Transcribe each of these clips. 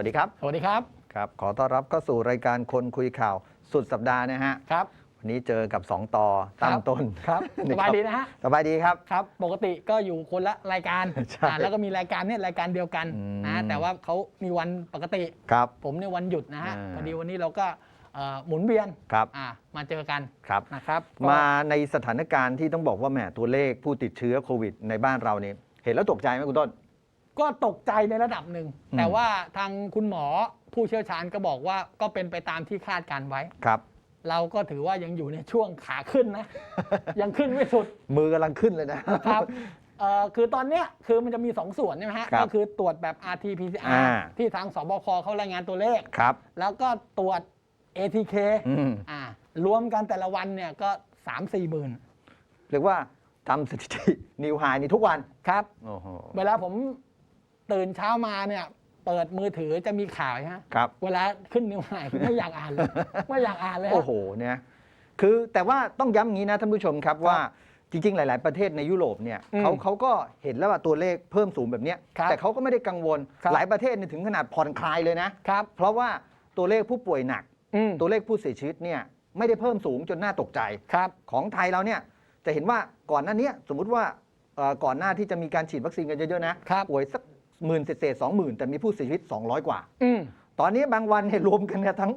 วัสดีครับ สวัสดีครับ ครับ ขอต้อนรับเข้าสู่รายการคนคุยข่าวสุดสัปดาห์นะฮะ ครับ วันนี้เจอกับ 2 ต่อตั้งต้น ครับนี่สบายดีนะฮะ สบายดีครับ ครับ ปกติก็อยู่คนละรายการใช่อ่าแล้วก็มีรายการเนี่ยรายการเดียวกันอืมนะ แต่ว่าเขามีวันปกติ ครับ ผมในยวันหยุดนะฮะอ่าพอดีวันนี้เราก็เอ่อหมุนเวียนครับอ่ามาเจอกันครับนะครับก็มาในสถานการณ์ที่ต้องบอกว่าแหมตัวเลขผู้ติดเชื้อโควิดในบ้านเราเนี่ยเห็นแล้วตกใจไหมคุณต้น ก็ตกใจในระดับหนึ่ง อืม แต่ว่าทางคุณหมอผู้เชี่ยวชาญก็บอกว่าก็เป็นไปตามที่คาดการไว้ ครับ เราก็ถือว่ายังอยู่ในช่วงขาขึ้นนะ ยังขึ้นไม่สุด มือกำลังขึ้นเลยนะ ครับเอ่อคือตอนเนี้ยคือมันจะมี 2 ส่วนใช่ไหมฮะ ครับก็คือตรวจแบบ rt อ่า pcr ที่ทางสบคเขารายงานตัวเลข ครับ แล้วก็ตรวจ atk อืมอ่ารวมกันแต่ละวันเนี่ยก็ 3 4หมื่นเรียกว่าทำสถิตินิวไฮนี่ทุกวันครับ โอ้โห เวลาผม ตื่นเช้ามาเนี่ย เปิดมือถือจะมีข่าวฮะครับ เวลาขึ้นนิวไฮไม่อยากอ่านเลยไม่อยากอ่านเลยฮะ โอ้โหเนี่ยคือแต่ว่าต้องย้ำอย่างนี้นะท่านผู้ชมครับว่าจริง ๆ หลาย ๆ ประเทศในยุโรปเนี่ยอืมเขาเขาก็เห็นแล้วว่าตัวเลขเพิ่มสูงแบบเนี้ยครับแต่เขาก็ไม่ได้กังวล ครับ หลายประเทศเนี่ยถึงขนาดผ่อนคลายเลยนะ ครับ เพราะว่าตัวเลขผู้ป่วยหนัก อืมตัวเลขผู้เสียชีวิตเนี่ยไม่ได้เพิ่มสูงจนน่าตกใจ ครับ ของไทยเราเนี่ยจะเห็นว่าก่อนหน้าเนี้ยสมมุติว่าเอ่อก่อนหน้าที่จะมีการฉีดวัคซีนกันเยอะๆนะครับ ป่วยสัก หมื่นเศษสองหมื่นแต่มีผู้เสียชีวิต 200 กว่า อืมตอนนี้บางวันเนี่ยรวมกันเนี่ยทั้ง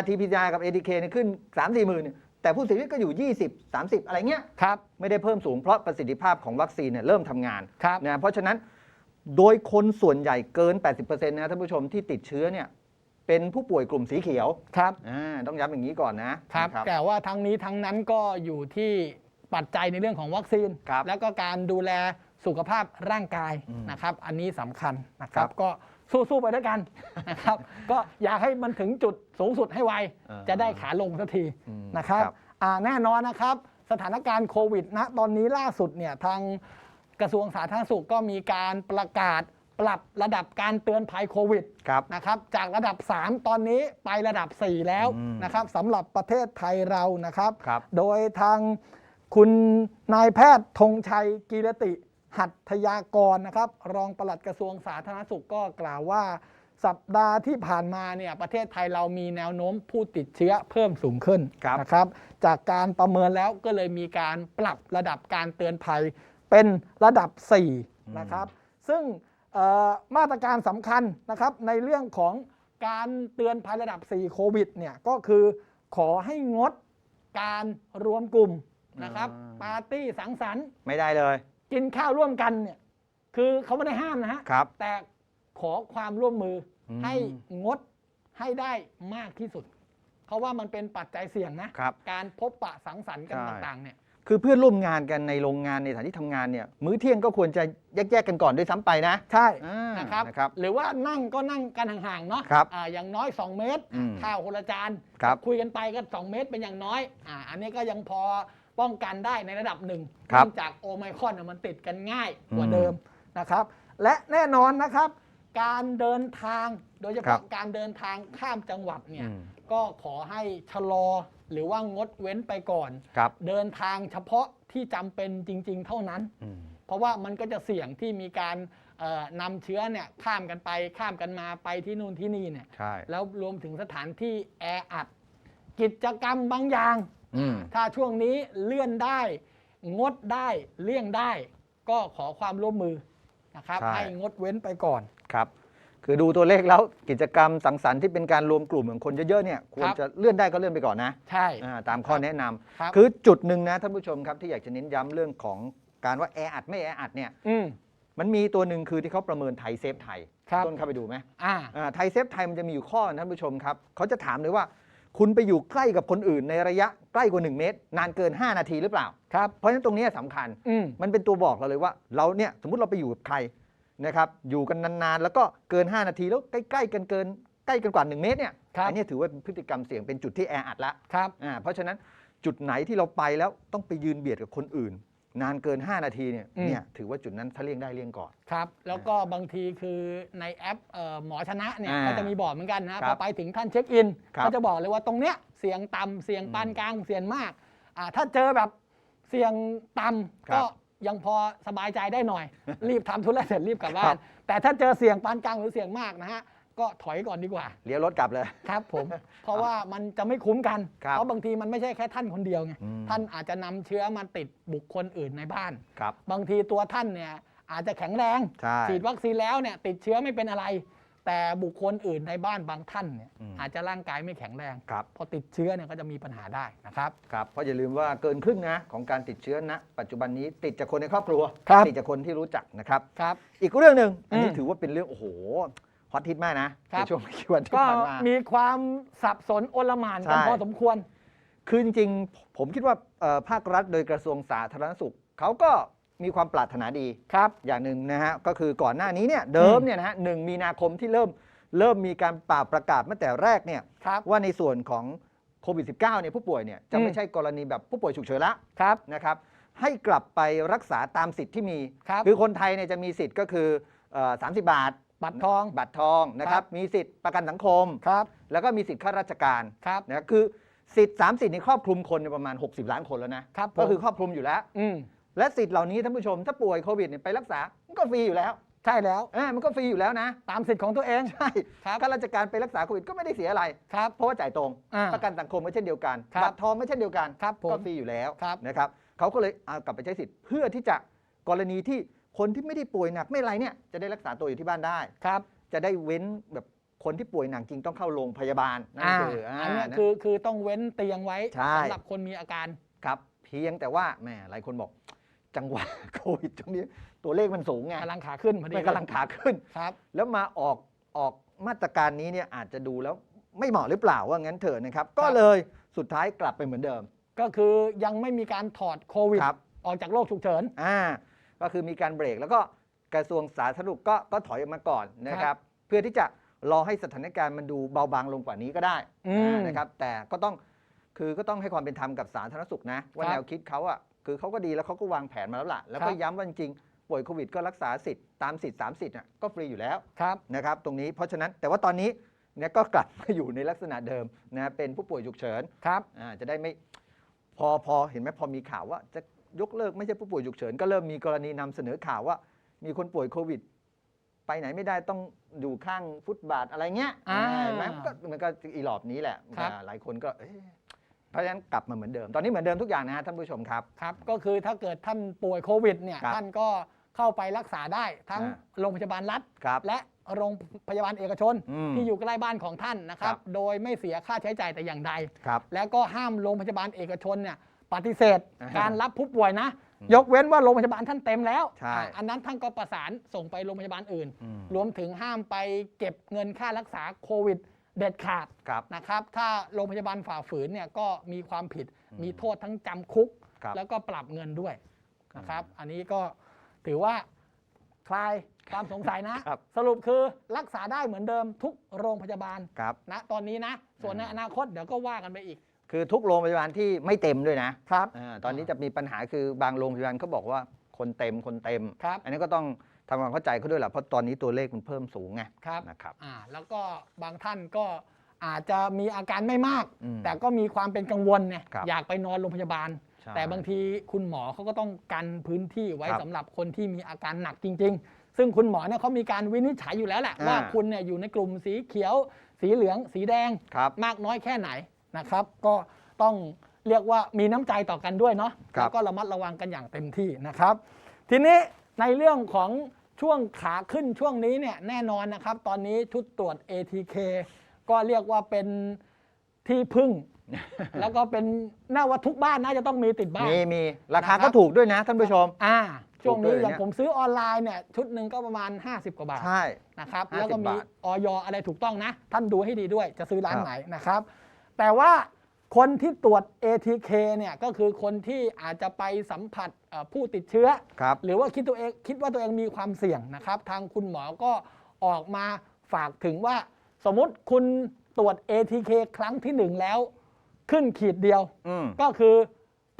RT-PCR กับ ATK เนี่ยขึ้น 3 4หมื่นเนี่ยแต่ผู้เสียชีวิตก็อยู่ 20 30 อะไรเงี้ย ครับไม่ได้เพิ่มสูงเพราะประสิทธิภาพของวัคซีนเนี่ยเริ่มทำงานครับนะเพราะฉะนั้นโดยคนส่วนใหญ่เกิน 80%นะท่านผู้ชมที่ติดเชื้อเนี่ยเป็นผู้ป่วยกลุ่มสีเขียวครับ อ่าต้องย้ำอย่างนี้ก่อนนะครับนะ แต่ว่าทั้งนี้ทั้งนั้นก็อยู่ที่ปัจจัยในเรื่องของวัคซีน ครับแล้วก็การดูแล สุขภาพร่างกายอืมนะครับ อันนี้สำคัญนะครัครับบก็สู้ๆไปด้วยกันนะครับ ก็อยากให้มันถึงจุดสูงสุดให้ไวเออจะได้ขาลงสักทีอืมนะครับครับอ่าแน่นอนนะครับสถานการณ์โควิดณตอนนี้ล่าสุดเนี่ยทางกระทรวงสาธารณสุขก็มีการประกาศปรับระดับการเตือนภัยโควิดครับนะครับจากระดับ 3 ตอนนี้ไประดับ 4 แล้วอืมนะครับสำหรับประเทศไทยเรานะครับครับโดยทางคุณนายแพทย์ธงชัยกีรติ หัตถยากรนะครับ รองปลัดกระทรวงสาธารณสุขก็กล่าวว่า สัปดาห์ที่ผ่านมาเนี่ยประเทศไทยเรามีแนวโน้มผู้ติดเชื้อเพิ่มสูงขึ้นครับนะครับ จากการประเมินแล้วก็เลยมีการปรับระดับการเตือนภัยเป็นระดับ 4 นะครับ ซึ่งเอ่อมาตรการสำคัญนะครับในเรื่องของการเตือนภัยระดับ 4 โควิดเนี่ยก็คือขอให้งดการรวมกลุ่มนะครับอ่าปาร์ตี้สังสรรค์ไม่ได้เลย กินข้าวร่วมกันเนี่ย คือเขาไม่ได้ห้ามนะฮะ ครับ แต่ขอความร่วมมืออม ให้งดให้ได้มากที่สุด เพราะว่ามันเป็นปัจจัยเสี่ยงนะ ครับ การพบปะสังสรรค์กันใช่ ต่างๆ เนี่ย คือเพื่อนร่วมงานกันในโรงงานในสถานที่ทำงานเนี่ย มื้อเที่ยงก็ควรจะแยกๆกันก่อนด้วยซ้ำไปนะใช่ อ่านะครับ นะครับ หรือว่านั่งก็นั่งกันห่างๆ เนาะครับอ่าอย่างน้อย 2 เมตร อืมข้าวคนละจานครับ คุยกันไปก็ 2 เมตรเป็นอย่างน้อยอ่าอันนี้ก็ยังพอ ป้องกันได้ในระดับหนึ่งครับเนื่องจากโอไมครอนเนี่ยมันติดกันง่ายกว่าอืมเดิมนะครับ และแน่นอนนะครับ การเดินทางโดยเฉครัพาะบการเดินทางข้ามจังหวัดเนี่ยอืมก็ขอให้ชะลอหรือว่างดเว้นไปก่อนครับเดินทางเฉพาะที่จำเป็นจริง ๆ เท่านั้นอืมเพราะว่ามันก็จะเสี่ยงที่มีการเอ่อนำเชื้อเนี่ยข้ามกันไปข้ามกันมาไปที่นู่นที่นี่เนี่ยใช่แล้วรวมถึงสถานที่แออัด กิจกรรมบางอย่างอืม ถ้าช่วงนี้เลื่อนได้ งดได้เลี่ยงได้ ก็ขอความร่วมมือนะครับ ใช่ ให้งดเว้นไปก่อน ครับ คือดูตัวเลขแล้วกิจกรรมสังสรรค์ที่เป็นการรวมกลุ่มของคนเยอะๆเนี่ยควรครับ จะเลื่อนได้ก็เลื่อนไปก่อนนะใช่อ่าตามข้อแนะนำครับคือจุดหนึ่งนะท่านผู้ชมครับที่อยากจะเน้นย้ำเรื่องของการว่าแออัดไม่แออัดเนี่ยอืมมันมีตัวหนึ่งคือที่เขาประเมินไทยเซฟไทยครับต้นเข้าไปดูไหม อ่าอ่าไทยเซฟไทยมันจะมีอยู่ข้อนะท่านผู้ชมครับเขาจะถามเลยว่า คุณไปอยู่ใกล้กับคนอื่นในระยะใกล้กว่า 1 เมตร นานเกิน 5 นาทีหรือเปล่า ครับเพราะฉะนั้นตรงเนี้ยสำคัญ อืม มันเป็นตัวบอกเราเลยว่าเราเนี่ยสมมติเราไปอยู่กับใครนะครับอยู่กันนานๆ แล้วก็เกิน 5 นาทีแล้วใกล้ๆกันเกินใกล้กันกว่า 1 เมตรเนี่ยครับ อันเนี้ยถือว่าเป็นพฤติกรรมเสี่ยงเป็นจุดที่แออัดละครับ อ่าเพราะฉะนั้นจุดไหนที่เราไปแล้วต้องไปยืนเบียดกับคนอื่น นานเกิน 5 นาทีเนี่ยอืม เนี่ยถือว่าจุดนั้นถ้าเลี่ยงได้เลี่ยงก่อน ครับ แล้วก็บางทีคือในแอปเอ่อหมอชนะเนี่ยอ่าก็จะมีบอกเหมือนกันนะคพรัอบไปถึงท่านเช็คอินครับก็จะบอกเลยว่าตรงเนี้ยเสียงต่ำเสียงปานกลางเสียงมากอ่าถ้าเจอแบบเสียงต่ำครับก็ยังพอสบายใจได้หน่อย รีบทำธุระเสร็จรีบกลับบ้าครัน บแต่ถ้าเจอเสียงปานกลางหรือเสียงมากนะฮะ ก็ถอยก่อนดีกว่า เลี้ยวรถกลับเลย ครับผม เพราะว่ามันจะไม่คุ้มกัน ครับเพราะบางทีมันไม่ใช่แค่ท่านคนเดียวไง อืม ท่านอาจจะนำเชื้อมาติดบุคคลอื่นในบ้าน ครับ บางทีตัวท่านเนี่ยอาจจะแข็งแรง ใช่ ฉีดวัคซีนแล้วเนี่ยติดเชื้อไม่เป็นอะไร แต่บุคคลอื่นในบ้านบางท่านเนี่ยอืม อาจจะร่างกายไม่แข็งแรง ครับ พอติดเชื้อเนี่ยก็จะมีปัญหาได้นะครับ ครับ เพราะอย่าลืมว่าเกินครึ่งนะของการติดเชื้อณปัจจุบันนี้ติดจากคนในครอบครัว ครับ ติดจากคนที่รู้จักนะครับ ครับ อีกเรื่องหนึ่งอันนี้อืม ถือว่าเป็นเรื่องโอ้โหฮ อตฮิตมากนะครับในช่วงไม่กี่วันที่ก็ผ่านมา มีความสับสนโอลหมานกันใช่ พอสมควร คือจริงๆ ผมคิดว่าเอ่อภาครัฐโดยกระทรวงสาธารณสุข เขาก็มีความปรารถนาดีครับ อย่างหนึ่งนะฮะ ก็คือก่อนหน้านี้เนี่ยเดิมเนี่ยนะฮะหนึ่งมีนาคมที่เริ่มเริ่มมีการป่าประกาศตั้งแต่แรกเนี่ยครับ ว่าในส่วนของโควิด -19 เนี่ยผู้ป่วยเนี่ยจะอืมไม่ใช่กรณีแบบผู้ป่วยฉุกเฉินละครับ นะครับให้กลับไปรักษาตามสิทธิ์ที่มีครับคือคนไทยเนี่ยจะมีสิทธิ์ก็คือเอ่อ30 บาท บัตรทอง บัตรทองนะคครัรับบมีสิทธิ์ประกันสังคม ครับ แล้วก็มีสิทธิ์ข้าราชการครับนะคือสิทธิ์3สิทธิ์นี้ครอบคลุมคนเนี่ยประมาณ 60 ล้านคนแล้วนะครับผมก็คือครอบคลุมอยู่แล้ว อืมและสิทธิ์เหล่านี้ท่านผู้ชมถ้าป่วยโควิดเนี่ยไปรักษา มันก็ฟรีอยู่แล้ว ใช่แล้วเออมันก็ฟรีอยู่แล้วนะ ตามสิทธิ์ของตัวเอง ใช่ครับข้าราชการไปรักษาโควิดก็ไม่ได้เสียอะไรครับเพราะว่าจ่ายตรงอ่าประกันสังคมก็เช่นเดียวกันครับบัตรทองไม่เช่นเดียวกันครับผมก็ฟรีอยู่แล้วครับนะครับเขาก็เลยเอากลับไปใช้สิทธิ์เพื่อที่จะกรณีที่ คนที่ไม่ได้ป่วยหนักไม่อะไรเนี่ยจะได้รักษาตัวอยู่ที่บ้านได้ ครับ จะได้เว้นแบบคนที่ป่วยหนักจริงต้องเข้าโรงพยาบาลนั่นอ่าคืออ่าอันเนี้ยนะคือคือต้องเว้นเตียงไว้ใช่สำหรับคนมีอาการครับเพียงแต่ว่าแหมหลายคนบอก จังหวะโควิดช่วงนี้ตัวเลขมันสูงไงกำลังขาขึ้นพอดีมันกำลังขาขึ้นครับ แล้วมาออกออกมาตรการนี้เนี่ยอาจจะดูแล้วไม่เหมาะหรือเปล่าว่างั้นเถอะนะครับ ก็เลยสุดท้ายกลับไปเหมือนเดิม ก็คือยังไม่มีการถอดโควิดครับออกจากโรคฉุกเฉินอ่า ก็คือมีการเบรกแล้วก็กระทรวงสาธารณสุขก็ก็ถอยออกมาก่อนนะคครัรับบเพื่อที่จะรอให้สถานการณ์มันดูเบาบางลงกว่านี้ก็ได้อืมอ่านะครับ แต่ก็ต้องคือก็ต้องให้ความเป็นธรรมกับสาธารณสุขนะว่าครับแนวคิดเขาอะคือเขาก็ดีแล้วเขาก็วางแผนมาแล้วล่ะแล้วก็ครับย้ำว่าจริงๆป่วยโควิดก็รักษาสิทธิ์ตามสิทธิ์สามสิทธิ์อะก็ฟรีอยู่แล้ว ครับ นะครับตรงนี้เพราะฉะนั้นแต่ว่าตอนนี้เนี่ยก็กลับมาอยู่ในลักษณะเดิมนะเป็นผู้ป่วยฉุกเฉินครับ อ่าจะได้ไม่พอพอเห็นไหมพอมีข่าวว่าจะ ยกเลิกไม่ใช่ผู้ป่วยฉุกเฉินก็เริ่มมีกรณีนำเสนอข่าวว่า มีคนป่วยโควิด ไปไหนไม่ได้ต้องอยู่ข้างฟุตบาทอะไรเงี้ยอ่าเห็นไหมมันก็มันก็อีหลอบนี้แหละครับอ่าหลายคนก็เอ๊ะเพราะฉะนั้นกลับมาเหมือนเดิม ตอนนี้เหมือนเดิมทุกอย่างนะฮะท่านผู้ชมครับครับ ก็คือถ้าเกิดท่านป่วยโควิดเนี่ยครับท่านก็เข้าไปรักษาได้ทั้งอ่าโรงพยาบาลรัฐครับและโรงพยาบาลเอกชนอืมที่อยู่ใกล้บ้านของท่านนะครับครับ โดยไม่เสียค่าใช้จ่ายแต่อย่างใดครับแล้วก็ห้ามโรงพยาบาลเอกชนเนี่ย ปฏิเสธ อ่าการรับผู้ป่วยนะ อืมยกเว้นว่าโรงพยาบาลท่านเต็มแล้วใช่ อะอันนั้นท่านก็ประสานส่งไปโรงพยาบาลอื่น อืมรวมถึงห้ามไปเก็บเงินค่ารักษาโควิดเด็ดขาดครับ นะครับ ถ้าโรงพยาบาลฝ่าฝืนเนี่ยก็มีความผิด อืม มีโทษทั้งจำคุก ครับ แล้วก็ปรับเงินด้วยนะครับอืมอันนี้ก็ถือว่าคลายความสงสัยนะ ครับ สรุปคือรักษาได้เหมือนเดิมทุกโรงพยาบาลครับ นะตอนนี้นะ ส่วนในอืมอนาคตเดี๋ยวก็ว่ากันไปอีก คือทุกโรงพยาบาลที่ไม่เต็มด้วยนะครับอาตอนนี้จะมีปัญหาคือบางโรงพยาบาลเขาบอกว่าคนเต็มคนเต็ม ครับอันนี้ก็ต้องทำความเข้าใจเขาด้วยแหละเพราะตอนนี้ตัวเลขมันเพิ่มสูงไงครับ นะครับ อ่าแล้วก็บางท่านก็อาจจะมีอาการไม่มาก อืมแต่ก็มีความเป็นกังวลเนี่ยครับ อยากไปนอนโรงพยาบาล ใช่ แต่บางทีคุณหมอเขาก็ต้องกันพื้นที่ไว้ครับสำหรับคนที่มีอาการหนักจริง ๆ ซึ่งคุณหมอเนี่ยเขามีการวินิจฉัยอยู่แล้วแหละอ่า ว่าคุณเนี่ยอยู่ในกลุ่มสีเขียว สีเหลือง สีแดงครับ มากน้อยแค่ไหน นะครับ ก็ต้องเรียกว่ามีน้ำใจต่อกันด้วยเนาะครับ แล้วก็ระมัดระวังกันอย่างเต็มที่นะครับ ทีนี้ในเรื่องของช่วงขาขึ้นช่วงนี้เนี่ยแน่นอนนะครับ ตอนนี้ชุดตรวจ ATK ก็เรียกว่าเป็นที่พึ่ง แล้วก็เป็นน่าว่าทุกบ้านน่าจะต้องมีติดบ้าน มีมีราคานะครับก็ถูกด้วยนะท่านผู้ชม อ่า ช่วงนี้ถูกด้วยอย่างเนี่ยผมซื้อออนไลน์เนี่ยชุดหนึ่งก็ประมาณ 50 กว่าบาท ใช่ นะครับ 50แล้วก็มีบาท ออยอะไรถูกต้องนะ ท่านดูให้ดีด้วยจะซื้อร้านครับ ไหนนะครับ แต่ว่าคนที่ตรวจ ATK เนี่ยก็คือคนที่อาจจะไปสัมผัสเอ่อผู้ติดเชื้อ ครับ หรือว่าคิดตัวเองคิดว่าตัวเองมีความเสี่ยงนะครับ ทางคุณหมอก็ออกมาฝากถึงว่า สมมุติคุณตรวจ ATK ครั้งที่หนึ่งแล้ว ขึ้นขีดเดียว อืมก็คือ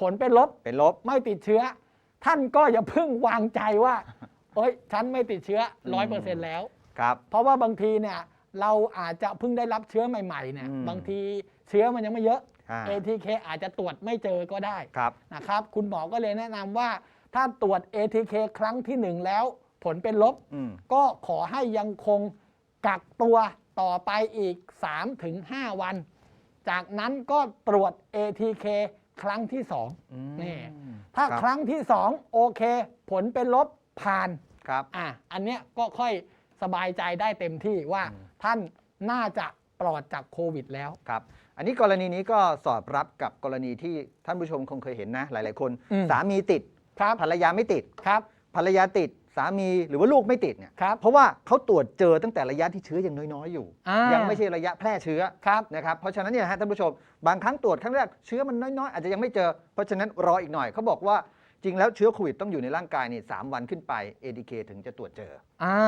ผลเป็นลบเป็นลบ ไม่ติดเชื้อ ท่านก็อย่าเพิ่งวางใจว่า เอ้ย ฉันไม่ติดเชื้อร้อยเปอร์เซ็นต์แล้ว ครับ เพราะว่าบางทีเนี่ยเราอาจจะเพิ่งได้รับเชื้อใหม่ๆเนี่ยอืม บางที เชื้อมันยังไม่เยอะ อ่า ATK อาจจะตรวจไม่เจอก็ได้ครับ นะครับ คุณหมอก็เลยแนะนำว่า ถ้าตรวจ ATK ครั้งที่หนึ่งแล้ว ผลเป็นลบ อืม ก็ขอให้ยังคงกักตัวต่อไปอีก 3-5 วัน จากนั้นก็ตรวจ ATK ครั้งที่2นี่ ถ้าครับครั้งที่ 2 โอเค ผลเป็นลบผ่าน ครับ อะ อันเนี้ยก็ค่อยสบายใจได้เต็มที่ว่าอืมท่านน่าจะปลอดจากโควิดแล้ว ครับ อันนี้กรณีนี้ก็สอดรับกับกรณีที่ท่านผู้ชมคงเคยเห็นนะ หลาย ๆ คน อืม สามีติดครับภรรยาไม่ติด ครับ ภรรยาติดสามีหรือว่าลูกไม่ติดเนี่ยครับเพราะว่าเขาตรวจเจอตั้งแต่ระยะที่เชื้อยังน้อย ๆ อยู่ อ่ายังไม่ใช่ระยะแพร่เชื้อ ครับ นะครับเพราะฉะนั้นเนี่ยฮะท่านผู้ชมบางครั้งตรวจครั้งแรกเชื้อมันน้อยๆ อาจจะยังไม่เจอ เพราะฉะนั้นรออีกหน่อยเขาบอกว่า จริงแล้วเชื้อโควิดต้องอยู่ในร่างกายนี่สามวันขึ้นไป ADK ถึงจะตรวจเจอ อ่า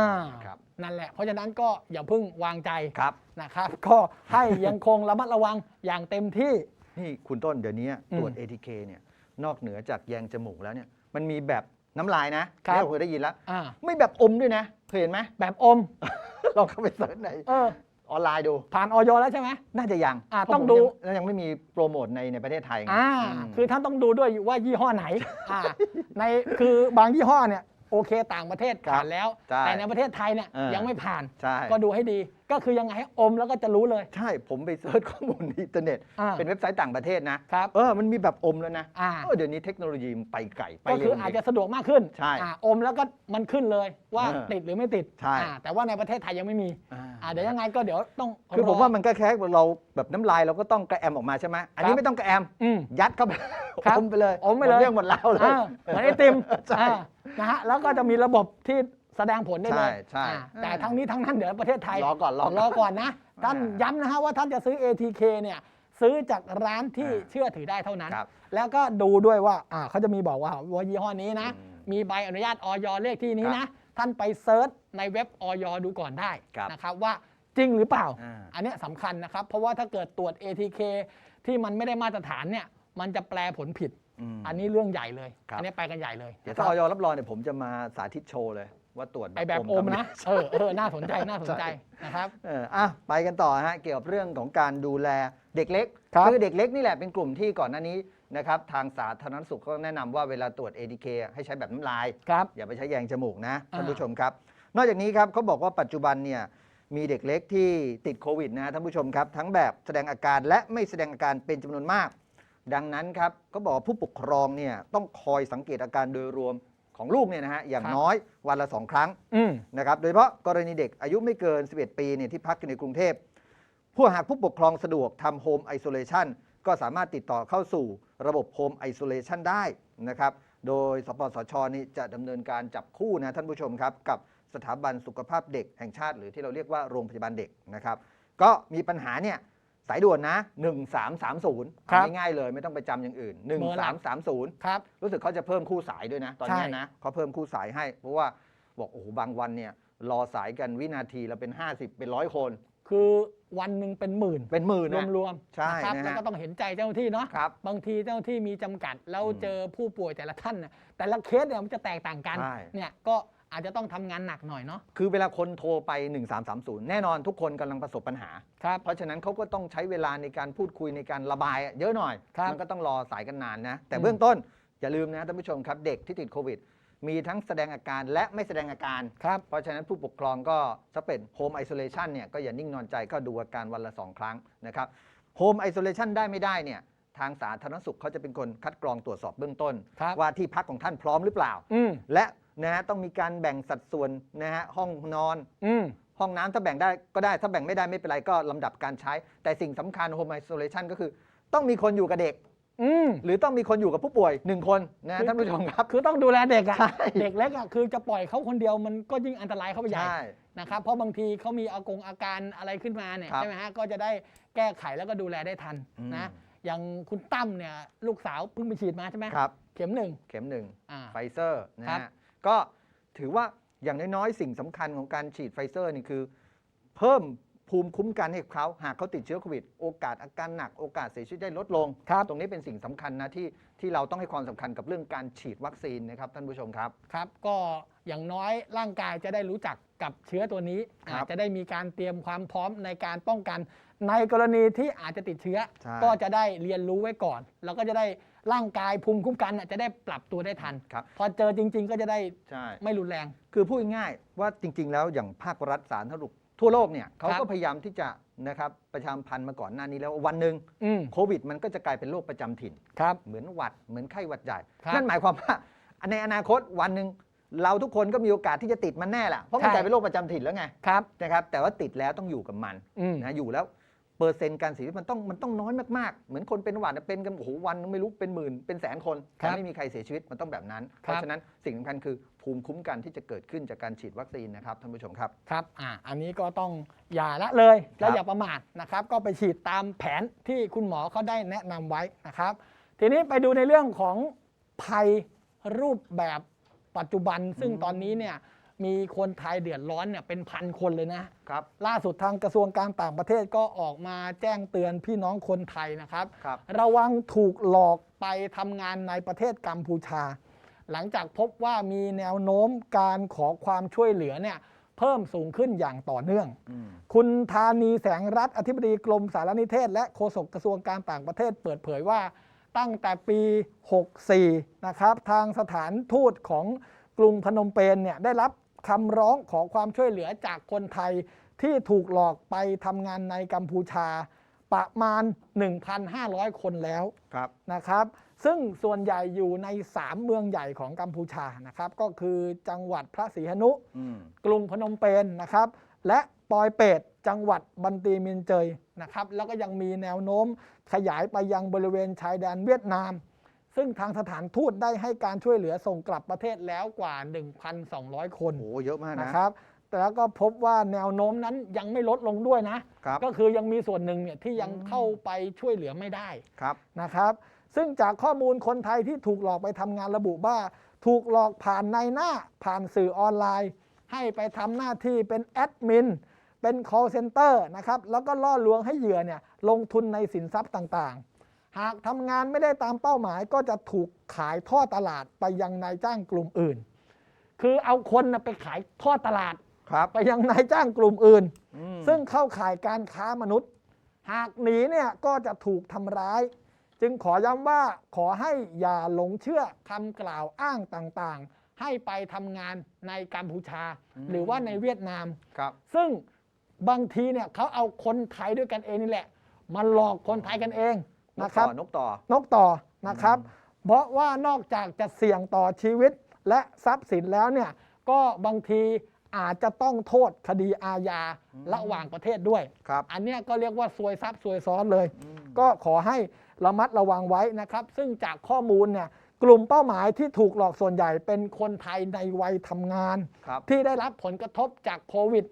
ครับนั่นแหละ เพราะฉะนั้นก็อย่าเพิ่งวางใจครับ นะครับ ก็ให้ยังคงระมัดระวังอย่างเต็มที่ นี่คุณต้นเดี๋ยวนี้ตรวจอืม ATK เนี่ยนอกเหนือจากแยงจมูกแล้วเนี่ยมันมีแบบน้ำลายนะครับ เนี่ยเคยได้ยินแล้ว อ่า ไม่แบบอมด้วยนะเคยเห็นไหม แบบอม ลองเข้าไปเสิร์ชใน เออ ออนไลน์ดู ผ่านออยแล้วใช่ไหมน่าจะยังอ่าเพระต้องผมดูยังแล้วยังไม่มีโปรโมทในในประเทศไทยไงอ่ามคือท่านต้องดูด้วยว่ายี่ห้อไหนอ่าในคือบางยี่ห้อเนี่ยโอเคต่างประเทศผ่านแล้วใช่แต่ในประเทศไทยเนี่ยเออยังไม่ผ่านใช่ก็ดูให้ดี ก็คือยังไงให้อมแล้วก็จะรู้เลย ใช่ผมไปเสิร์ชข้อมูลในอินเทอร์เน็ต อ่า เป็นเว็บไซต์ต่างประเทศนะครับ เออมันมีแบบอมแล้วนะอ่า เออเดี๋ยวนี้เทคโนโลยีมันไปไกลไปก็เร็คือวอาจจริจะงสะดวกมากขึ้นใช่อ่าอมแล้วก็มันขึ้นเลยว่าเออติดหรือไม่ติดใช่ อ่าแต่ว่าในประเทศไทยยังไม่มีอ่าอ่าเดี๋ยวยังไงก็เดี๋ยวต้องคือผมรว่ามันก็แค่เราแบบน้ำลายเราก็ต้องกระแอมออกมาใช่ไหมอันนี้ครับไม่ต้องกระแอม อืม ยัดเข้าไปครับอมไปเลยอมไปเลยเรื่องหมดแล้วเลย อ่าเหมือนไอติมใช่ อ่านะฮะแล้วก็จะมีระบบที่ แสดงผลได้เลยใช่ใช่ อ่าแต่ทั้งนี้ทั้งนั้นเดี๋ยวประเทศไทยรอก่อนรอรอก่อนนะ ท่านอ่าย้ำนะฮะว่าท่านจะซื้อ ATK เนี่ยซื้อจากร้านที่อ่าเชื่อถือได้เท่านั้น ครับแล้วก็ดูด้วยว่าอ่าเขาจะมีบอกว่าว่ายี่ห้อนี้นะ อืมมีใบอนุญาตออยเลขที่นี้ครับนะ ท่านไปเซิร์ชในเว็บออยดูก่อนได้ครับนะครับว่าจริงหรือเปล่า อ่า อันเนี้ยสำคัญนะครับ เพราะว่าถ้าเกิดตรวจ ATK ที่มันไม่ได้มาตรฐานเนี่ยมันจะแปลผลผิด ม อันนี้เรื่องใหญ่เลย ครับ อันนี้ไปกันใหญ่เลยเดี๋ยวนะคถ้ารับออยรับรองเนี่ยผมจะมาสาธิตโชว์เลย ว่าตรวจไอแบบอมนะ เออเออน่าสนใจน่าสนใจนะครับเอออะไปกันต่อฮะเกี่ยวกับเรื่องของการดูแลเด็กเล็กครับอเด็กเล็กนี่แหละเป็นกลุ่มที่ก่อนหน้านี้นะครับทางสาธารณสุขก็แนะนำว่าเวลาตรวจ ADK ให้ใช้แบบน้ำลายครับอย่าไปใช้แยงจมูกนะอ่าท่านผู้ชมครับ นอกจากนี้ครับเขาบอกว่าปัจจุบันเนี่ยมีเด็กเล็กที่ติดโควิดนะท่านผู้ชมครับ ทั้งแบบแสดงอาการและไม่แสดงอาการเป็นจำนวนมาก ดังนั้นครับก็บอกว่าผู้ปกครองเนี่ยต้องคอยสังเกตอาการโดยรวม ของลูกเนี่ยนะฮะอย่างครับ น้อยวันละสองครั้งอืม นะครับโดยเฉพาะกรณีเด็กอายุไม่เกิน 11 ปีเนี่ยที่พักอยู่ในกรุงเทพผู้หากผู้ปกครองสะดวกทำโฮมไอโซเลชันก็สามารถติดต่อเข้าสู่ระบบโฮมไอโซเลชันได้นะครับโดยสปสชนี่จะดำเนินการจับคู่นะท่านผู้ชมครับ กับสถาบันสุขภาพเด็กแห่งชาติ หรือที่เราเรียกว่าโรงพยาบาลเด็กนะครับ ก็มีปัญหาเนี่ย สายด่วนนะ 1330ครับเอาง่ายๆเลยไม่ต้องไปจำอย่างอื่น เบอร์หลัก 1330 ครับ รู้สึกเขาจะเพิ่มคู่สายด้วยนะ ตอนเนี้ยใช่นะเขาเพิ่มคู่สายให้ เพราะว่าบอกโอ้โหบางวันเนี่ยรอสายกันวินาทีละเป็น 50 เป็นร้อยคน คือวันหนึ่งเป็นหมื่นเป็นหมื่นรวนะมรวมๆใช่นะครับนะฮะ แล้วก็ต้องเห็นใจเจ้าหน้าที่เนาะครับ บางทีเจ้าหน้าที่มีจำกัด แล้วอืมเจอผู้ป่วยแต่ละท่านน่ะแต่ละเคสเนี่ยมันจะแตกต่างกันใช่ เนี่ยก็ อาจจะต้องทำงานหนักหน่อยเนาะคือเวลาคนโทรไป 1330 แน่นอนทุกคนกำลังประสบปัญหา ครับ เพราะฉะนั้นเขาก็ต้องใช้เวลาในการพูดคุยในการระบายเยอะหน่อย ครับมัก็ต้องรอสายกันนานนะ แต่อืม เบื้องต้นอย่าลืมนะท่านผู้ชมครับ เด็กที่ติดโควิด มีทั้งแสดงอาการและไม่แสดงอาการ ครับ เพราะฉะนั้นผู้ปกครองก็ถ้าเป็นโฮมไอโซเลชันเนี่ยก็อย่านิ่งนอนใจก็ดูอาการวันละ 2 ครั้งนะครับโฮมไอโซเลชันได้ไม่ได้เนี่ยทางสาธารณสุขเขาจะเป็นคนคัดกรองตรวจสอบเบื้องต้น ครับ ว่าที่พักของท่านพร้อมหรือเปล่า อืม และ นะฮะต้องมีการแบ่งสัดส่วนนะฮะห้องนอน อืม ห้องน้ำถ้าแบ่งได้ก็ได้ถ้าแบ่งไม่ได้ไม่เป็นไรก็ลำดับการใช้ แต่สิ่งสำคัญโฮมไอโซเลชันก็คือ ต้องมีคนอยู่กับเด็ก อืม หรือต้องมีคนอยู่กับผู้ป่วยหนึ่งคนนะท่านผู้ชมครับ คือต้องดูแลเด็กอะใช่ เด็กเล็กอะคือจะปล่อยเขาคนเดียวมันก็ยิ่งอันตรายเข้าไปใหญ่ ใช่ นะครับเพราะบางทีเขามีอากงอาการอะไรขึ้นมาเนี่ยครับใช่ไหมฮะก็จะได้แก้ไขแล้วก็ดูแลได้ทันอืม นะอย่างคุณตั้มเนี่ยลูกสาวเพิ่งไปฉีดมาใช่ไหมครับ เข็มหนึ่งเข็มหนึ่งอ่า ไฟเซอร์นะครัฮะบ ก็ถือว่าอย่างน้อยๆ สิ่งสำคัญของการฉีดไฟเซอร์นี่คือ เพิ่มภูมิคุ้มกันให้เขาหากเขาติดเชื้อโควิด โอกาสอาการหนักโอกาสเสียชีวิตได้ลดลงครับตรงนี้เป็นสิ่งสำคัญนะที่ที่เราต้องให้ความสำคัญกับเรื่องการฉีดวัคซีนนะครับท่านผู้ชมครับครับ ก็อย่างน้อยร่างกายจะได้รู้จักกับเชื้อตัวนี้ครับอาจจะได้มีการเตรียมความพร้อมในการป้องกัน ในกรณีที่อาจจะติดเชื้อใช่ก็จะได้เรียนรู้ไว้ก่อน แล้วก็จะได้ ร่างกายภูมิคุ้มกันน่ะจะได้ปรับตัวได้ทัน ครับ พอเจอจริง ๆ ก็จะได้ใช่ ไม่รุนแรง คือพูดง่ายๆว่าจริง ๆ แล้วอย่างภาครัฐสาธารณสุขทั่วโลกเนี่ยเขาครัก็บ พยายามที่จะนะครับประชาสัมพันธ์มาก่อนหน้านี้แล้วว่าวันหนึ่งอืมโควิด มันก็จะกลายเป็นโรคประจำถิ่น ครับ เหมือนหวัดเหมือนไข้หวัดใหญ่ครับนั่นหมายความว่า ในอนาคตวันหนึ่งเราทุกคนก็มีโอกาสที่จะติดมันแน่แหละเพราะมันใช่ กลายเป็นโรคประจำถิ่นแล้วไงครับนะครับแต่ว่าติดแล้วต้องอยู่กับมันอืมนะอยู่แล้ว เปอร์เซ็นต์การเสียชีวิตมันต้องมันต้องน้อยมากๆ เหมือนคนเป็นหวัดน่ะเป็นกันโอ้โหวันนึงไม่รู้เป็นหมื่นเป็นแสนคนครัแต่บไม่มีใครเสียชีวิตมันต้องแบบนั้น เพครับราะฉะนั้นสิ่งสำคัญคือภูมิคุ้มกันที่จะเกิดขึ้นจากการฉีดวัคซีนนะครับท่านผู้ชมครับครับอ่าอันนี้ก็ต้องอย่าละเลยและครับอย่าประมาทนะครับก็ไปฉีดตามแผนที่คุณหมอเขาได้แนะนำไว้นะครับ ทีนี้ไปดูในเรื่องของภัยรูปแบบปัจจุบัน ซึ่งตอนนี้เนี่ย มีคนไทยเดือดร้อนเนี่ยเป็นพันคนเลยนะครับ ล่าสุดทางกระทรวงการต่างประเทศก็ออกมาแจ้งเตือนพี่น้องคนไทยนะครับ ครับ ระวังถูกหลอกไปทำงานในประเทศกัมพูชา หลังจากพบว่ามีแนวโน้มการขอความช่วยเหลือเนี่ยเพิ่มสูงขึ้นอย่างต่อเนื่อง อืม คุณธานีแสงรัฐอธิบดีกรมสารนิเทศ และโฆษกกระทรวงการต่างประเทศเปิดเผยว่า ตั้งแต่ปี 64 นะครับ ทางสถานทูตของกรุงพนมเปญเนี่ยได้รับ คำร้องขอความช่วยเหลือจากคนไทยที่ถูกหลอกไปทำงานในกัมพูชา ประมาณ 1,500 คนแล้วครับนะครับ ซึ่งส่วนใหญ่อยู่ใน 3 เมืองใหญ่ของกัมพูชานะครับ ก็คือจังหวัดพระศรีหนุอืมกรุงพนมเปญนะครับ และปอยเปตจังหวัดบันตีมินเจยนะครับ แล้วก็ยังมีแนวโน้มขยายไปยังบริเวณชายแดนเวียดนาม ซึ่งทางสถานทูตได้ให้การช่วยเหลือส่งกลับประเทศแล้วกว่า 1,200 คนโอ้โหเยอะมากนะนะครับแต่แล้วก็พบว่าแนวโน้มนั้นยังไม่ลดลงด้วยนะ ครับก็คือยังมีส่วนหนึ่งเนี่ยที่ยังอืมเข้าไปช่วยเหลือไม่ได้ ครับ นะครับ ซึ่งจากข้อมูลคนไทยที่ถูกหลอกไปทำงานระบุว่า ถูกหลอกผ่านในหน้าผ่านสื่อออนไลน์ ให้ไปทำหน้าที่เป็นแอดมินเป็น call center นะครับ แล้วก็ล่อลวงให้เหยื่อเนี่ยลงทุนในสินทรัพย์ต่างๆ หากทำงานไม่ได้ตามเป้าหมายก็จะถูกขายท่อตลาดไปยังนายจ้างกลุ่มอื่น คือเอาคนน่ะไปขายท่อตลาดครับไปยังนายจ้างกลุ่มอื่นอืมซึ่งเข้าข่ายการค้ามนุษย์ หากหนีเนี่ยก็จะถูกทำร้าย จึงขอย้ำว่าขอให้อย่าหลงเชื่อคำกล่าวอ้างต่างๆ ให้ไปทำงานในกัมพูชา หรือว่าในเวียดนามครับซึ่งบางทีเนี่ยเขาเอาคนไทยด้วยกันเองนี่แหละมาหลอกคนไทยกันเอง นกนะครับต่อนกต่อนกต่อนะครับ เพราะว่านอกจากจะเสี่ยงต่อชีวิตและทรัพย์สินแล้วเนี่ยก็บางทีอาจจะต้องโทษคดีอาญาอืมระหว่างประเทศด้วย ครับ อันเนี้ยก็เรียกว่าซวยซับซวยซ้อนเลยอืมก็ขอให้ระมัดระวังไว้นะครับ ซึ่งจากข้อมูลเนี่ยกลุ่มเป้าหมายที่ถูกหลอกส่วนใหญ่เป็นคนไทยในวัยทำงาน ครับที่ได้รับผลกระทบจากโควิด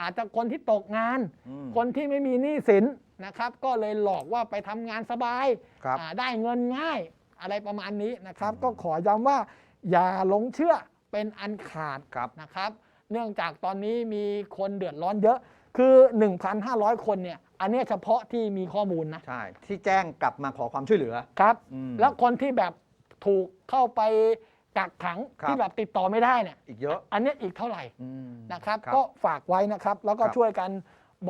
อาจจะคนที่ตกงาน อืม คนที่ไม่มีหนี้สิน นะครับ ก็เลยหลอกว่าไปทำงานสบายครับอ่าได้เงินง่ายอะไรประมาณนี้นะครับ ก็ขอย้ำว่าอย่าหลงเชื่อเป็นอันขาดครับ นะครับ เนื่องจากตอนนี้มีคนเดือดร้อนเยอะ คือ 1,500 คนเนี่ย อันเนี้ยเฉพาะที่มีข้อมูลนะ ใช่ ที่แจ้งกลับมาขอความช่วยเหลือ ครับ อืมแล้วคนที่แบบถูกเข้าไปกักขังครับ ที่แบบติดต่อไม่ได้เนี่ยอีกเยอะอันเนี้ยอีกเท่าไหร่อืม นะครับครับก็ฝากไว้นะครับ แล้วก็ครับช่วยกัน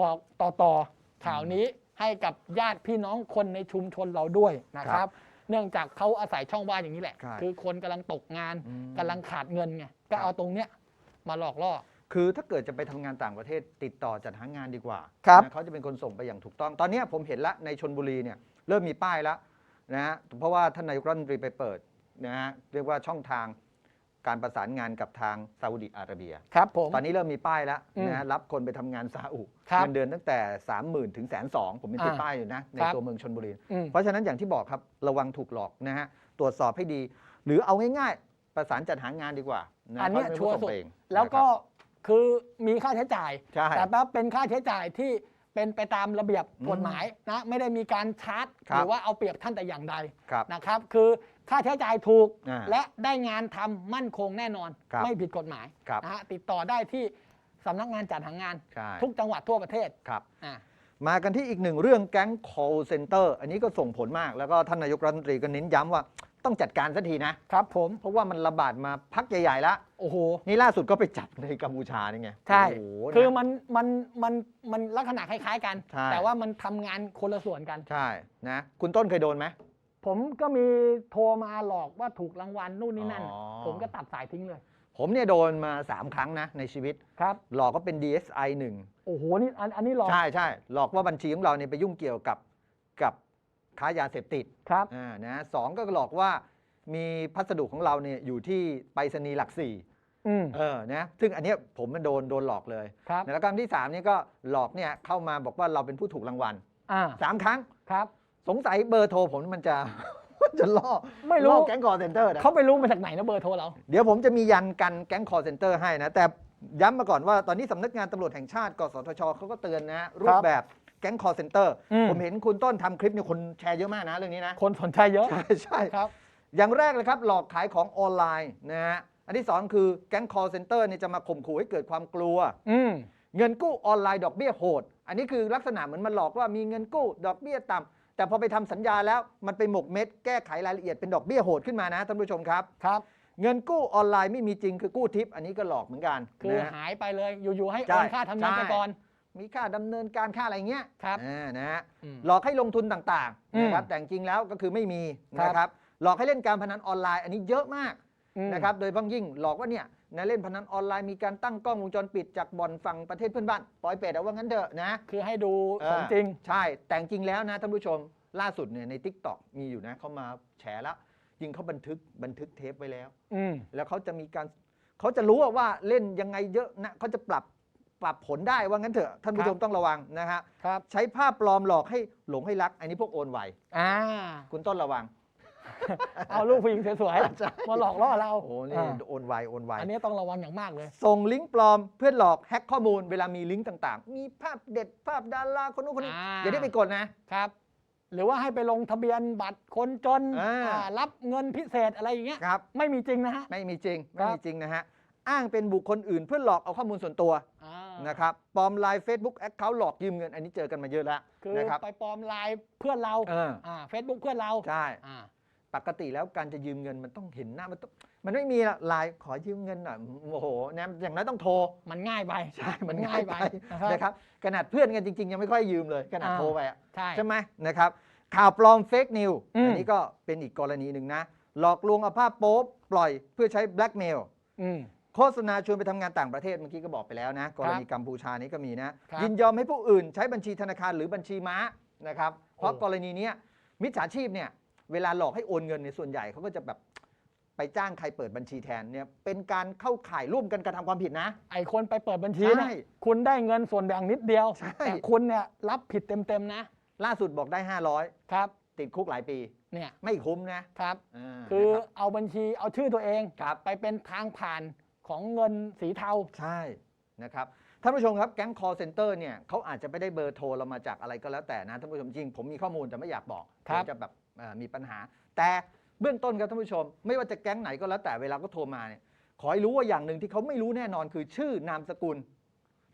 บอกต่อๆ ข่าวนี้ให้กับญาติพี่น้องคนในชุมชนเราด้วยนะครับ เนื่องจากเขาอาศัยช่องว่างอย่างนี้แหละ ใช่คือคนกำลังตกงานอืมกำลังขาดเงินไงก็ครับ เอาตรงเนี้ยมาหลอกล่อ คือถ้าเกิดจะไปทำงานต่างประเทศติดต่อจัดหางานดีกว่าครับนะเขาจะเป็นคนส่งไปอย่างถูกต้อง ตอนเนี้ยผมเห็นละในชนบุรีเนี่ยเริ่มมีป้ายแล้วนะฮะเพราะว่าท่านนายกรัฐมนตรีไปเปิดนะฮะเรียกว่าช่องทาง การประสานงานกับทางซาอุดิอาระเบีย ครับผม ตอนนี้เริ่มมีป้ายแล้วอืมนะฮะรับคนไปทำงานซาอุครับเงินเดือนตั้งแต่ 3 0,000 ถึงแสนสองผมมีติดอ่าป้ายอยู่นะ ในครับ ตัวเมืองชนบุรี อืม เพราะฉะนั้นอย่างที่บอกครับระวังถูกหลอกนะฮะตรวจสอบให้ดี หรือเอาง่ายๆ ประสานจัดหางานดีกว่านะอันเนี้ยเขาจะชัวร์ไม่สุดส่งเองแล้วก็นะคคือมีค่าใช้จ่ายรับใช่ แต่ว่าเป็นค่าใช้จ่ายที่ เป็นไปตามระเบียบอืมกฎหมายนะไม่ได้มีการชาร์จครัหบรือว่าเอาเปรียบท่านแต่อย่างใดครับ นะครับ คือค่าใช้จ่ายถูก อ่าและได้งานทำมั่นคงแน่นอน ครับไม่ผิดกฎหมายครับ นะฮะติดต่อได้ที่สำนักงานจัดหางาน ใช่ทุกจังหวัดทั่วประเทศครับ อ่า มากันที่อีกหนึ่งเรื่องแก๊ง call center อันนี้ก็ส่งผลมาก แล้วก็ท่านนายกรัฐมนตรีก็เน้นย้ำว่า ต้องจัดการสักทีนะครับผม เพราะว่ามันระบาดมาพักใหญ่ๆแล้วโอ้โห นี่ล่าสุดก็ไปจับในกัมพูชานี่ไงใช่ โอ้โหนะคือมันมันมันมันลักษณะคล้ายๆกัน ใช่ แต่ว่ามันทำงานคนละส่วนกันใช่นะคุณต้นเคยโดนไหม ผมก็มีโทรมาหลอกว่าถูกรางวัลนู่นนี่นั่น อ๋อ ผมก็ตัดสายทิ้งเลย ผมเนี่ยโดนมา 3 ครั้งนะในชีวิต ครับ หลอกก็เป็น DSI 1 โอ้โหนี่อันอันนี้หลอก ใช่ใช่หลอกว่าบัญชีของเราเนี่ยไปยุ่งเกี่ยวกับกับ ค้ายาเสพติดครับ อ่านะสองก็หลอกว่ามีพัสดุของเราเนี่ยอยู่ที่ไปรษณีย์หลักสี่อืมเออนะซึ่งอันเนี้ยผมมันโดนโดนหลอกเลยครับ แล้วก็อันที่3นี่ก็หลอกเนี่ยเข้ามาบอกว่าเราเป็นผู้ถูกรางวัลอ่าสามครั้ง ครับ สงสัยเบอร์โทรผมมันจะ มันจะล่อไม่รู้ ล่อแก๊งคอร์เซนเตอร์นะเขาไปรู้มาจากไหนนะเบอร์โทรเรา เดี๋ยวผมจะมียันกันแก๊งคอร์เซนเตอร์ให้นะ แต่ย้ำมาก่อนว่าตอนนี้สำนักงานตำรวจแห่งชาติ กสทชเขาก็เตือนนะรูปแบบ แก๊งคอร์เซนเตอร์ อืม ผมเห็นคุณต้นทำคลิปเนี่ยคนแชร์เยอะมากนะเรื่องนี้นะ คนสนใจเยอะ ใช่ใช่ครับ อย่างแรกเลยครับ หลอกขายของออนไลน์นะฮะ อันที่สองคือแก๊งคอร์เซนเตอร์เนี่ยจะมาข่มขู่ให้เกิดความกลัว อืม เงินกู้ออนไลน์ดอกเบี้ยโหด อันนี้คือลักษณะเหมือนมันหลอกว่ามีเงินกู้ดอกเบี้ยต่ำแต่พอไปทำสัญญาแล้วมันไปหมกเม็ดแก้ไขรายละเอียดเป็นดอกเบี้ยโหดขึ้นมานะท่านผู้ชมครับ ครับ เงินกู้ออนไลน์ไม่มีจริงคือกู้ทิป อันนี้ก็หลอกเหมือนกันคือนะฮะ หายไปเลยอยู่ๆให้ใช่โอนค่าทำเนียมไปใช่ก่อน มีค่าดำเนินการค่าอะไรเงี้ยครับอ่านะฮะอืมหลอกให้ลงทุนต่างอืๆมนะครับแต่จริงๆแล้วก็คือไม่มีครับนะครับหลอกให้เล่นการพนันออนไลน์อันนี้เยอะมากอืมนะครับโดยเฉพาะยิ่งหลอกว่าเนี่ยในเล่นพนันออนไลน์มีการตั้งกล้องวงจรปิดจากบ่อนฝั่งประเทศเพื่อนบ้านปล่อยเป็ดเอาว่างั้นเถอะนะคือให้ดูเอขอองจริงใช่แต่จริงแล้วนะท่านผู้ชมล่าสุดเนี่ยใน t ิ k t o k มีอยู่นะเขามาแฉแล้วจริงเขาบันทึกบันทึกเทปไว้แล้วอืมแล้วเขาจะมีการเขาจะรู้ว่าเล่นยังไงเยอะนะเขาจะปรับ ปรับผลได้ว่างั้นเถอะท่านผู้ชมต้องระวังนะฮะครับใช้ภาพปลอมหลอกให้หลงให้รัก อันนี้พวกโอนไวอ่าคุณต้นระวัง เอาลูกผู้หญิงสวยใช่ ๆมาหลอกล่อเราโอ้นี่อ่าโอนไวโอนไว อันนี้ต้องระวังอย่างมากเลย ส่งลิงก์ปลอมเพื่อหลอกแฮ็กข้อมูลเวลามีลิงก์ต่างๆ มีภาพเด็ดภาพดาราคนนู้นคนนี้อ่า อย่าได้ไปกดนะ ครับ หรือว่าให้ไปลงทะเบียนบัตรคนจนอ่า อ่ารับเงินพิเศษอะไรอย่างเงี้ยครับ ไม่มีจริงนะฮะ ไม่มีจริงคไม่รับ มีจริงนะฮะ อ้างเป็นบุคคลอื่นเพื่อหลอกเอาข้อมูลส่วนตัว อ่า นะครับปลอมไลน์ Facebook แอคเคาท์หลอกยืมเงิน อันนี้เจอกันมาเยอะแล้วคือนะครับ ไปปลอมไลน์เพื่อนเราเอออ่าเฟซบุ๊กเพื่อนเราใช่ อ่า ปกติแล้วการจะยืมเงินมันต้องเห็นหน้ามันต้องมันไม่มีละไลน์ขอยืมเงินหน่อยโอ้โหนะอย่างนั้นต้องโทร มันง่ายไปใช่มันง่าง่ายยไปไปนะครับนะครับขนาดเพื่อนกันจริง ๆ ยังไม่ค่อยยืมเลยขนาดอ่า โทรไปอะใช่ ใช่ไหมนะครับข่าวปลอมเฟกนิวอืม อันนี้ก็เป็นอีกกรณีหนึ่งนะ หลอกลวงเอาภาพโป๊ปล่อยเพื่อใช้แบล็กเมล อืม โฆษณาชวนไปทำงานต่างประเทศเมื่อกี้ก็บอกไปแล้วนะกรณีกัมพูชานี้ก็มีนะครับยินยอมให้ผู้อื่นใช้บัญชีธนาคารหรือบัญชีม้านะครับ เพราะโอ้ กรณีเนี้ยมิจฉาชีพเนี่ยเวลาหลอกให้โอนเงินในยส่วนใหญ่เขาก็จะแบบไปจ้างใครเปิดบัญชีแทนเนี่ยเป็นการเข้าข่ายร่วมกันกระทำความผิดนะ ไอคนไปเปิดบัญชีใช่นะคุณได้เงินส่วนแบ่งนิดเดียว ใช่ แต่คุณเนี่ยรับผิดเต็มๆนะล่าสุดบอกได้ ครับ500 ติดคุกหลายปี เนี่ยไม่คุ้มนะครับาคือนะครับเอาบัญชีเอาชื่อตัวเอง ครับ ไปเป็นทางผ่าน ของเงินสีเทา ใช่นะครับท่านผู้ชมครับแก๊ง call center เนี่ยเขาอาจจะไม่ได้เบอร์โทรเรามาจากอะไรก็แล้วแต่นะท่านผู้ชมจริง ผมมีข้อมูลแต่ไม่อยากบอกครับเดี๋ยวจะแบบเอ่อมีปัญหา แต่เบื้องต้นครับท่านผู้ชม ไม่ว่าจะแก๊งไหนก็แล้วแต่เวลาก็โทรมาเนี่ยขอให้รู้ว่าอย่างหนึ่งที่เขาไม่รู้แน่นอนคือชื่อนามสกุล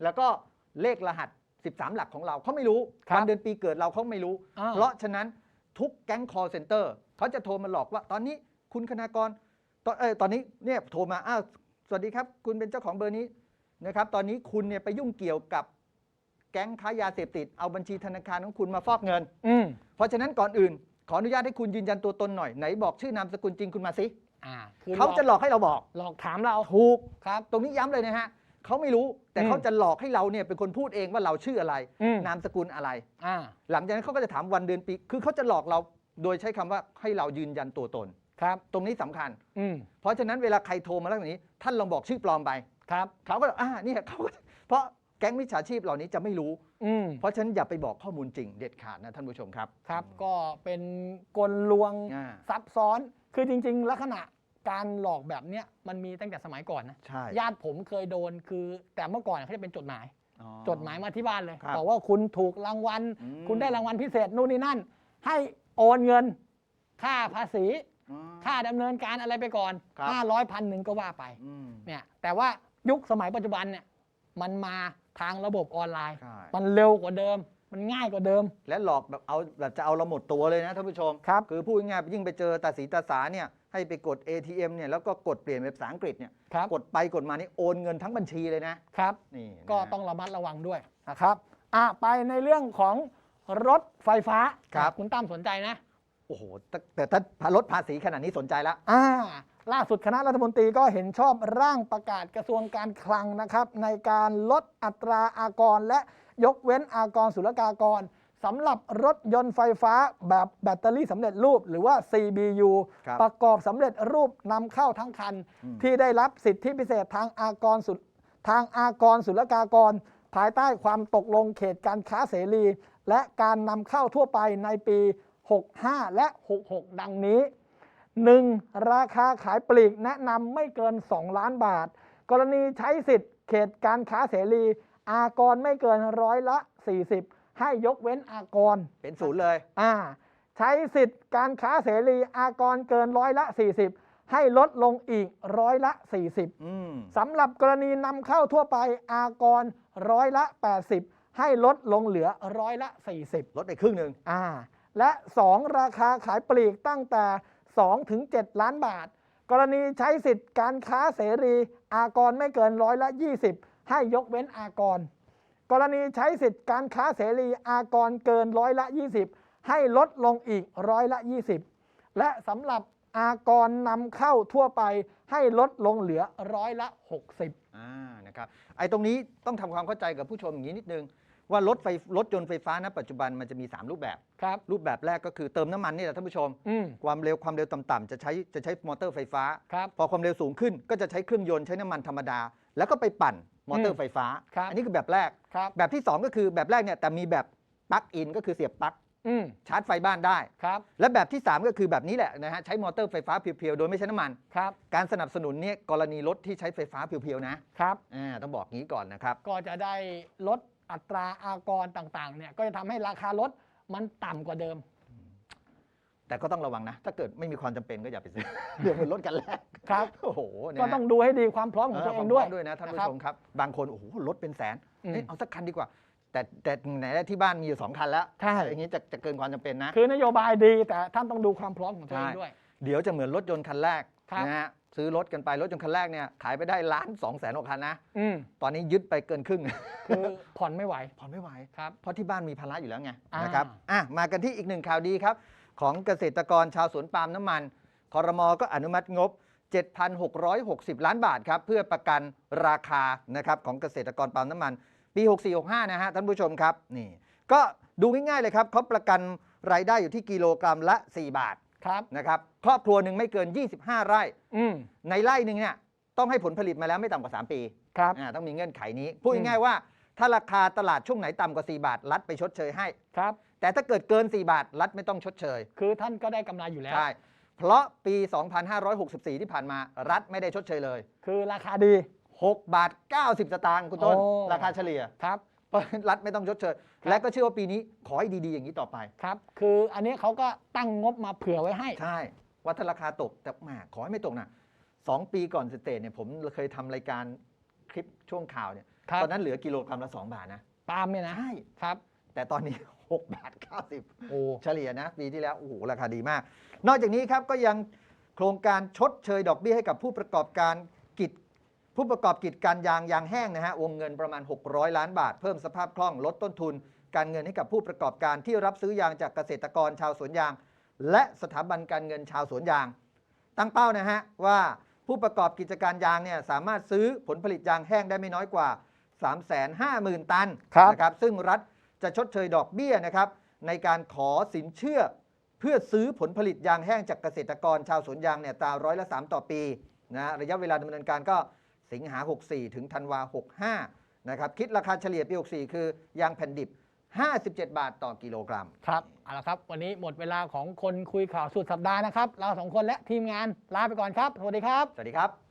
แล้วก็เลขรหัส 13 หลักของเราเขาไม่รู้ครับ วันเดือนปีเกิดเราเขาไม่รู้อ้าวเพราะฉะนั้นทุกแก๊ง call center เขาจะโทรมาหลอกว่าตอนนี้คุณคณากรตอนเออตอนนี้เนี่ยโทรมาอ้าว สวัสดีครับ คุณเป็นเจ้าของเบอร์นี้นะครับ ตอนนี้คุณเนี่ยไปยุ่งเกี่ยวกับแก๊งค้ายาเสพติด เอาบัญชีธนาคารของคุณมาฟอกเงิน อืมเพราะฉะนั้นก่อนอื่น ขออนุญาตให้คุณยืนยันตัวตนหน่อย ไหนบอกชื่อนามสกุลจริงคุณมาสิอ่าคือเขาจะหลอกให้เราบอก หลอกถามเราถูก ครับ ตรงนี้ย้ำเลยนะฮะเขาไม่รู้แต่อืมเขาจะหลอกให้เราเนี่ยเป็นคนพูดเองว่าเราชื่ออะไร อืมนามสกุลอะไร อ่า หลังจากนั้นเขาก็จะถามวันเดือนปี คือเขาจะหลอกเราโดยใช้คำว่าให้เรายืนยันตัวตน ครับ ตรงนี้สำคัญ อืมเพราะฉะนั้นเวลาใครโทรมาแล้วอย่างนี้ ท่านลองบอกชื่อปลอมไป ครับ เขาก็บอกอ่าเนี่ยเขาก็เพราะแก๊งมิจฉาชีพเหล่านี้จะไม่รู้ อืมเพราะฉะนั้นอย่าไปบอกข้อมูลจริงเด็ดขาดนะท่านผู้ชมครับครับ ก็เป็นกลลวงอ่าซับซ้อน คือจริง ๆ ลักษณะการหลอกแบบเนี้ยมันมีตั้งแต่สมัยก่อนนะ ใช่ญาติผมเคยโดนคือแต่เมื่อก่อนเขาจะเป็นจดหมาย อ๋อ จดหมายมาที่บ้านเลยครับ บอกว่าคุณถูกรางวัล อืม คุณได้รางวัลพิเศษนู่นนี่นั่น ให้โอนเงิน ค่าภาษีอ๋อ ค่าดำเนินการอะไรไปก่อนครับ ห้าร้อยพันหนึ่งก็ว่าไปอืมเนี่ยแต่ว่ายุคสมัยปัจจุบันเนี่ยมันมาทางระบบออนไลน์ ใช่มันเร็วกว่าเดิม มันง่ายกว่าเดิม และหลอกแบบเอาแบบจะเอาเราหมดตัวเลยนะท่านผู้ชม ครับ คือพูดง่ายๆยิ่งไปเจอตาสีตาสาเนี่ยให้ไปกด ATM เนี่ยแล้วก็กดเปลี่ยนเป็นภาษาอังกฤษเนี่ยครับกดไปกดมานี่โอนเงินทั้งบัญชีเลยนะครับ นี่นะก็ต้องระมัดระวังด้วยนะครับอะไปในเรื่องของรถไฟฟ้า ครับ คุณตั้มสนใจนะโอ้โหแต่ถ้ารถภาษีขนาดนี้สนใจแล้วอ่าล่าสุดคณะรัฐมนตรีก็เห็นชอบร่างประกาศกระทรวงการคลังนะครับ ในการลดอัตราอากร และยกเว้นอากรศุลกากรสำหรับรถยนต์ไฟฟ้าแบบแบตเตอรี่สำเร็จรูป หรือว่า CBU รประกอบสำเร็จรูปนำเข้าทั้งคัน ที่ได้รับสิทธิพิเศษทางอากรสุทางอากรศุลกากร ภายใต้ความตกลงเขตการค้าเสรี และการนำเข้าทั่วไปในปี 65 และ 66 ดังนี้ 1. ราคาขายปลีกแนะนำไม่เกิน 2 ล้านบาท กรณีใช้สิทธิ์เขตการค้าเสรี อากรไม่เกินร้อยละ 40 ให้ยกเว้นอากร เป็นศูนย์เลย อ่า ใช้สิทธิ์การค้าเสรี อากรเกินร้อยละ 40 ให้ลดลงอีกร้อยละ 40อืมสำหรับกรณีนำเข้าทั่วไป อากรร้อยละ 80 ให้ลดลงเหลือร้อยละ 40 ลดไปครึ่งหนึ่ง อ่า และ 2 ราคาขายปลีกตั้งแต่2ถึง7ล้านบาท กรณีใช้สิทธิ์การค้าเสรีอากรไม่เกินร้อยละ 20 ให้ยกเว้นอากร กรณีใช้สิทธิ์การค้าเสรีอากรเกินร้อยละ 20 ให้ลดลงอีกร้อยละ 20 และสำหรับอากรนำเข้าทั่วไปให้ลดลงเหลือร้อยละ 60 อ่านะครับไอ้ตรงนี้ต้องทำความเข้าใจกับผู้ชมอย่างนี้นิดนึง ว่ารถไฟรถยนต์ไฟฟ้าณปัจจุบันมันจะมี 3 รูปแบบ ครับ รูปแบบแรกก็คือเติมน้ำมันนี่แหละท่านผู้ชม อืม ความเร็วความเร็วต่ำๆจะใช้จะใช้มอเตอร์ไฟฟ้า ครับ พอความเร็วสูงขึ้นก็จะใช้เครื่องยนต์ใช้น้ำมันธรรมดา แล้วก็ไปปั่นมอเตออืร์มไฟฟ้า ครับ อันนี้คือแบบแรก ครับ แบบที่ 2 ก็คือแบบแรกเนี่ยแต่มีแบบปลั๊กอินก็คือเสียบปลั๊กอืม ชาร์จไฟบ้านได้ ครับ และแบบที่ 3 ก็คือแบบนี้แหละนะฮะใช้มอเตอร์ไฟฟ้าเพียวๆโดยไม่ใช้น้ำมัน ครับ การสนับสนุนเนี่ยกรณีรถที่ใช้ไฟฟ้าเพียวๆนะครับ อ่าต้องบอกงี้ก่อนนะครับ ก็จะได้ลด อัตราอากรต่างๆเนี่ยก็จะทำให้ราคารถมันต่ำกว่าเดิม แต่ก็ต้องระวังนะ ถ้าเกิดไม่มีความจำเป็นก็อย่าไปซื้อ เดี๋ยวเป็นรถกันแรกครับ โอ้โหเนี่ยก็ต้องดูให้ดีความพร้อมของตัวเองด้วยความพร้มด้วยนะท่านผู้นะครับชมครับ บางคนโอ้โหรถเป็นแสนอืม เอ้ยเอาสักคันดีกว่า แต่แต่ไหนได้ที่บ้านมีอยู่สองคันแล้วใช่ อย่างนี้จะจะเกินความจำเป็นนะ คือนโยบายดีแต่ท่านต้องดูความพร้อมของตัวเองใช่ด้วย เดี๋ยวจะเหมือนรถยนต์คันแรกครับ นะฮะ ซื้อรถกันไป รถยนต์คันแรกเนี่ยขายไปได้ล้านสองแสนกว่าคันนะ อืมตอนนี้ยึดไปเกินครึ่ง คือผ่อนไม่ไหว ผ่อนไม่ไหว ครับ เพราะที่บ้านมีภาระอยู่แล้วไงอ่าน นะครับอะมากันที่อีกหนึ่งข่าวดีครับ ของเกษตรกรชาวสวนปาล์มน้ำมันคอรมอก็อนุมัติงบ 7,660 ล้านบาทครับ เพื่อประกันราคานะครับของเกษตรกรปาล์มน้ำมัน ปี 6465 นะฮะท่านผู้ชมครับนี่ก็ดูง่ายๆเลยครับเขาประกันรายได้อยู่ที่กิโลกรัมละ 4 บาท ครับ นะครับ ครอบครัวหนึ่งไม่เกิน 25 ไร่ อืมในไร่หนึ่งเนี่ยต้องให้ผลผลิตมาแล้วไม่ต่ำกว่า 3 ปีครับ อ่าต้องมีเงื่อนไขนี้ พูดง่ายๆว่า ถ้าราคาตลาดช่วงไหนต่ำกว่า 4 บาท รัฐไปชดเชยให้ ครับ แต่ถ้าเกิดเกิน 4 บาท รัฐไม่ต้องชดเชย คือท่านก็ได้กำไรอยู่แล้ว ใช่ เพราะปี 2564 ที่ผ่านมา รัฐไม่ได้ชดเชยเลย คือราคาดี 6 บาท 90 สตางค์คุณต้น โอ้ ราคาเฉลี่ย ครับ เพราะฉะนั้นรัฐไม่ต้องชดเชยและก็เชื่อว่าปีนี้ขอให้ดีๆอย่างนี้ต่อไป ครับ คืออันนี้เขาก็ตั้งงบมาเผื่อไว้ให้ ใช่ว่าถ้าราคาตกแต่แหมาขอให้ไม่ตกนะสองปีก่อนสเตทเนี่ยผมเคยทำรายการคลิปช่วงข่าวเนี่ยครับ ตอนนั้นเหลือกิโลกรัมละ 2 บาทนะ ปาล์มเนี่ยนะใช่ ครับ แต่ตอนนี้ 6 บาท 90 โอ้ เฉลี่ยนะ ปีที่แล้วโอ้โหราคาดีมาก นอกจากนี้ครับก็ยังโครงการชดเชยดอกเบี้ยให้กับผู้ประกอบการกิจ ผู้ประกอบกิจการยางยางแห้งนะฮะวงเงินประมาณ 600 ล้านบาท เพิ่มสภาพคล่องลดต้นทุน การเงินให้กับผู้ประกอบการที่รับซื้อยางจากเกษตรกรชาวสวนยาง และสถาบันการเงินชาวสวนยาง ตั้งเป้านะฮะว่าผู้ประกอบกิจการยางเนี่ยสามารถซื้อผลผลิตยางแห้งได้ไม่น้อยกว่า 350,000 ตันครับ นะครับซึ่งรัฐจะชดเชยดอกเบี้ยนะครับในการขอสินเชื่อ เพื่อซื้อผลผลิตยางแห้งจากเกษตรกรชาวสวนยางเนี่ยตามร้อยละ 3 ต่อปีนะระยะเวลาดำเนินการก็ สิงหา 64 ถึงธันวา 65 นะครับ คิดราคาเฉลี่ยปี 64 คือยางแผ่นดิบ 57 บาทต่อกิโลกรัม ครับ เอาละครับ วันนี้หมดเวลาของคนคุยข่าวสุดสัปดาห์นะครับ เราสองคนและทีมงานลาไปก่อนครับ สวัสดีครับ สวัสดีครับ